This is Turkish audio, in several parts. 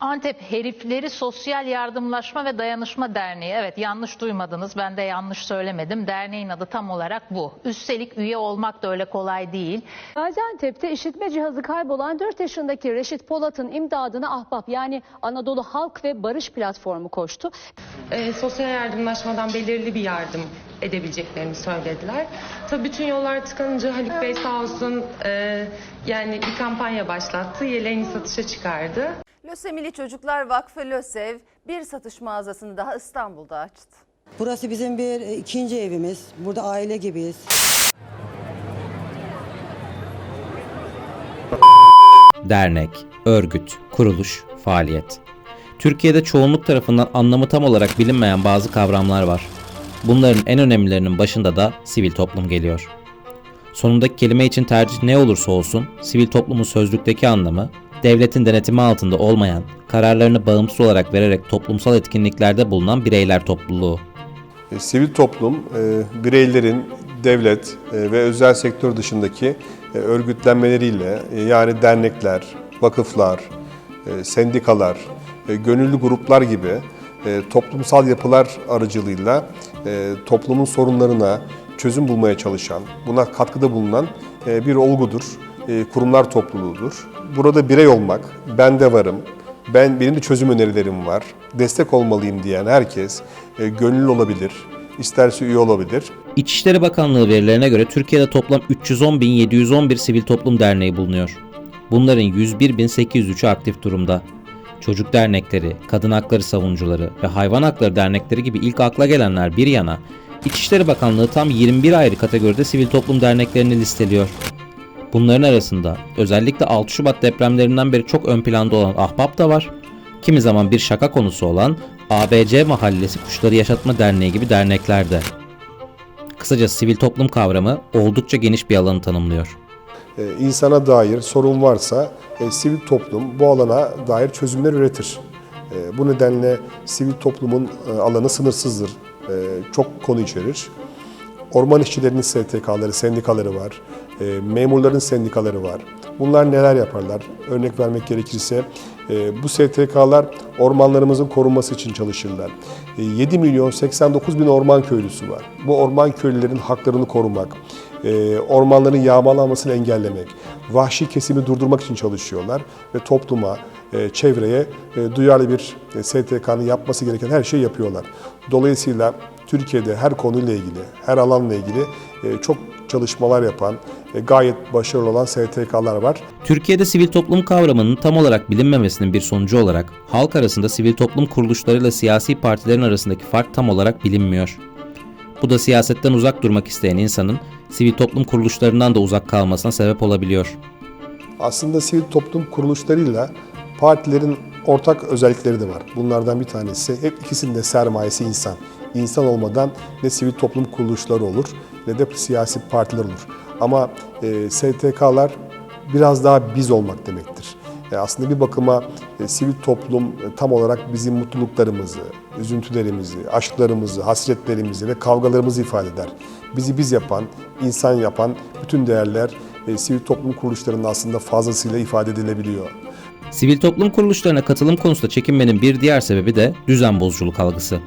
Antep Herifleri Sosyal Yardımlaşma ve Dayanışma Derneği. Evet yanlış duymadınız. Ben de yanlış söylemedim. Derneğin adı tam olarak bu. Üstelik üye olmak da öyle kolay değil. Gaziantep'te işitme cihazı kaybolan 4 yaşındaki Reşit Polat'ın imdadına Ahbap yani Anadolu Halk ve Barış Platformu koştu. e, sosyal yardımlaşmadan belirli bir yardım edebileceklerini söylediler. Tabii bütün yollar tıkanınca Haluk Bey sağ olsun e, yani bir kampanya başlattı. Yeleğini satışa çıkardı. Lösemili Çocuklar Vakfı LÖSEV bir satış mağazasını daha İstanbul'da açtı. Burası bizim bir e, ikinci evimiz. Burada aile gibiyiz. dernek, örgüt, kuruluş, faaliyet. Türkiye'de çoğunluk tarafından anlamı tam olarak bilinmeyen bazı kavramlar var. Bunların en önemlilerinin başında da sivil toplum geliyor. Sonundaki kelime için tercih ne olursa olsun, sivil toplumun sözlükteki anlamı, devletin denetimi altında olmayan, kararlarını bağımsız olarak vererek toplumsal etkinliklerde bulunan bireyler topluluğu. E, Sivil toplum, e, bireylerin devlet e, ve özel sektör dışındaki örgütlenmeleriyle yani dernekler, vakıflar, sendikalar, gönüllü gruplar gibi toplumsal yapılar aracılığıyla toplumun sorunlarına çözüm bulmaya çalışan, buna katkıda bulunan bir olgudur, kurumlar topluluğudur. Burada birey olmak, ben de varım, ben benim de çözüm önerilerim var. Destek olmalıyım diyen herkes e, gönüllü olabilir, isterse üye olabilir. İçişleri Bakanlığı verilerine göre Türkiye'de toplam 310.711 sivil toplum derneği bulunuyor. Bunların 101.803'ü aktif durumda. Çocuk dernekleri, kadın hakları savunucuları ve hayvan hakları dernekleri gibi ilk akla gelenler bir yana, İçişleri Bakanlığı tam 21 ayrı kategoride sivil toplum derneklerini listeliyor. Bunların arasında özellikle 6 Şubat depremlerinden beri çok ön planda olan Ahbap da var. Kimi zaman bir şaka konusu olan ABC Mahallesi Kuşları Yaşatma Derneği gibi dernekler de. Kısaca sivil toplum kavramı oldukça geniş bir alanı tanımlıyor. E, insana dair sorun varsa e, sivil toplum bu alana dair çözümler üretir. E, bu nedenle sivil toplumun e, alanı sınırsızdır. E, çok konu içerir. Orman işçilerinin STK'ları, sendikaları var. E, memurların sendikaları var. Bunlar neler yaparlar? Örnek vermek gerekirse e, bu STK'lar ormanlarımızın korunması için çalışırlar. E, 7 milyon 89 bin orman köylüsü var. Bu orman köylülerin haklarını korumak, e, ormanların yağmalanmasını engellemek, vahşi kesimi durdurmak için çalışıyorlar ve topluma, e, çevreye e, duyarlı bir e, STK'nın yapması gereken her şeyi yapıyorlar. Dolayısıyla Türkiye'de her konuyla ilgili, her alanla ilgili e, çok çalışmalar yapan, gayet başarılı olan STK'lar var. Türkiye'de sivil toplum kavramının tam olarak bilinmemesinin bir sonucu olarak halk arasında sivil toplum kuruluşlarıyla siyasi partilerin arasındaki fark tam olarak bilinmiyor. Bu da siyasetten uzak durmak isteyen insanın sivil toplum kuruluşlarından da uzak kalmasına sebep olabiliyor. Aslında sivil toplum kuruluşlarıyla partilerin ortak özellikleri de var. Bunlardan bir tanesi hep ikisinin de sermayesi insan. İnsan olmadan ne sivil toplum kuruluşları olur ne de siyasi partiler olur. Ama e, STK'lar biraz daha biz olmak demektir. E, aslında bir bakıma e, sivil toplum e, tam olarak bizim mutluluklarımızı, üzüntülerimizi, aşklarımızı, hasretlerimizi ve kavgalarımızı ifade eder. Bizi biz yapan, insan yapan bütün değerler e, sivil toplum kuruluşlarının aslında fazlasıyla ifade edilebiliyor. Sivil toplum kuruluşlarına katılım konusunda çekinmenin bir diğer sebebi de düzen bozuculuk algısı.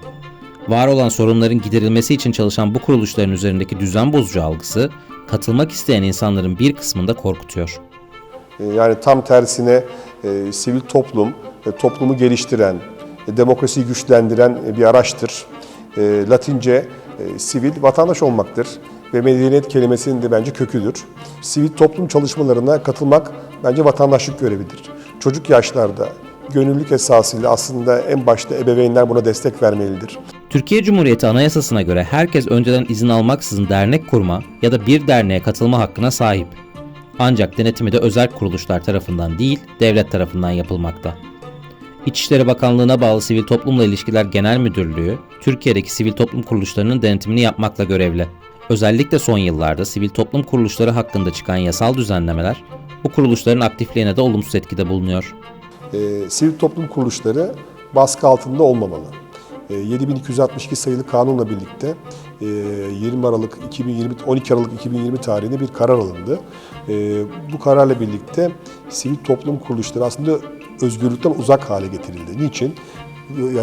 Var olan sorunların giderilmesi için çalışan bu kuruluşların üzerindeki düzen bozucu algısı, katılmak isteyen insanların bir kısmını da korkutuyor. E, Yani tam tersine e, sivil toplum, e, toplumu geliştiren, e, demokrasiyi güçlendiren e, bir araçtır. E, Latince e, sivil vatandaş olmaktır ve medeniyet kelimesinin de bence köküdür. Sivil toplum çalışmalarına katılmak bence vatandaşlık görevidir. Çocuk yaşlarda gönüllülük esasıyla aslında en başta ebeveynler buna destek vermelidir. Türkiye Cumhuriyeti Anayasası'na göre herkes önceden izin almaksızın dernek kurma ya da bir derneğe katılma hakkına sahip. Ancak denetimi de özel kuruluşlar tarafından değil, devlet tarafından yapılmakta. İçişleri Bakanlığı'na bağlı Sivil Toplumla İlişkiler Genel Müdürlüğü, Türkiye'deki sivil toplum kuruluşlarının denetimini yapmakla görevli. Özellikle son yıllarda sivil toplum kuruluşları hakkında çıkan yasal düzenlemeler, bu kuruluşların aktifliğine de olumsuz etkide bulunuyor. e, sivil toplum kuruluşları baskı altında olmamalı. E, 7262 sayılı kanunla birlikte e, 20 Aralık 2020 12 Aralık 2020 tarihinde bir karar alındı. E, bu kararla birlikte sivil toplum kuruluşları aslında özgürlükten uzak hale getirildi. Niçin?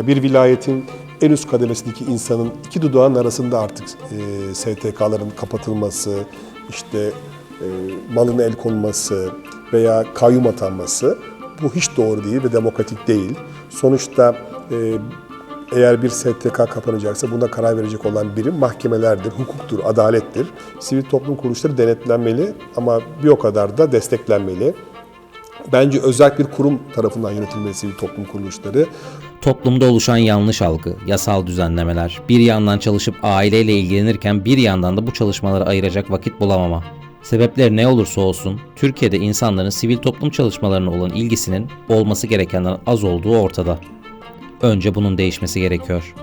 Bir vilayetin en üst kademesindeki insanın iki dudağın arasında artık e, STK'ların kapatılması, işte e, malına el konması veya kayyum atanması bu hiç doğru değil ve demokratik değil. Sonuçta e, eğer bir STK kapanacaksa buna karar verecek olan birim mahkemelerdir, hukuktur, adalettir. Sivil toplum kuruluşları denetlenmeli ama bir o kadar da desteklenmeli. Bence özel bir kurum tarafından yönetilmeli sivil toplum kuruluşları. Toplumda oluşan yanlış algı, yasal düzenlemeler, bir yandan çalışıp aileyle ilgilenirken bir yandan da bu çalışmalara ayıracak vakit bulamama. Sebepleri ne olursa olsun, Türkiye'de insanların sivil toplum çalışmalarına olan ilgisinin olması gerekenden az olduğu ortada. Önce bunun değişmesi gerekiyor.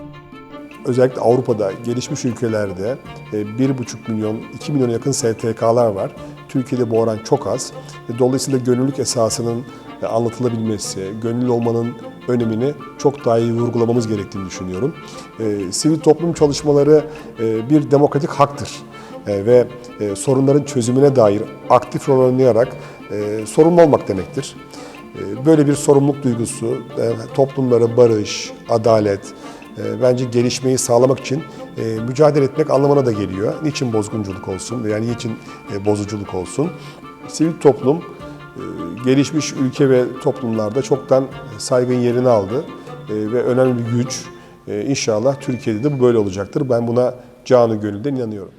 Özellikle Avrupa'da, gelişmiş ülkelerde e, 1,5 milyon, 2 milyona yakın STK'lar var. Türkiye'de bu oran çok az. E, Dolayısıyla gönüllülük esasının e, anlatılabilmesi, gönüllü olmanın önemini çok daha iyi vurgulamamız gerektiğini düşünüyorum. E, Sivil toplum çalışmaları e, bir demokratik haktır E, ve e, sorunların çözümüne dair aktif rol oynayarak e, sorumlu olmak demektir. E, Böyle bir sorumluluk duygusu e, toplumlara barış, adalet, e, bence gelişmeyi sağlamak için e, mücadele etmek anlamına da geliyor. Niçin bozgunculuk olsun veya niçin bozuculuk olsun? Sivil toplum gelişmiş ülke ve toplumlarda çoktan saygın yerini aldı ve önemli bir güç. İnşallah Türkiye'de de bu böyle olacaktır. Ben buna canı gönülden inanıyorum.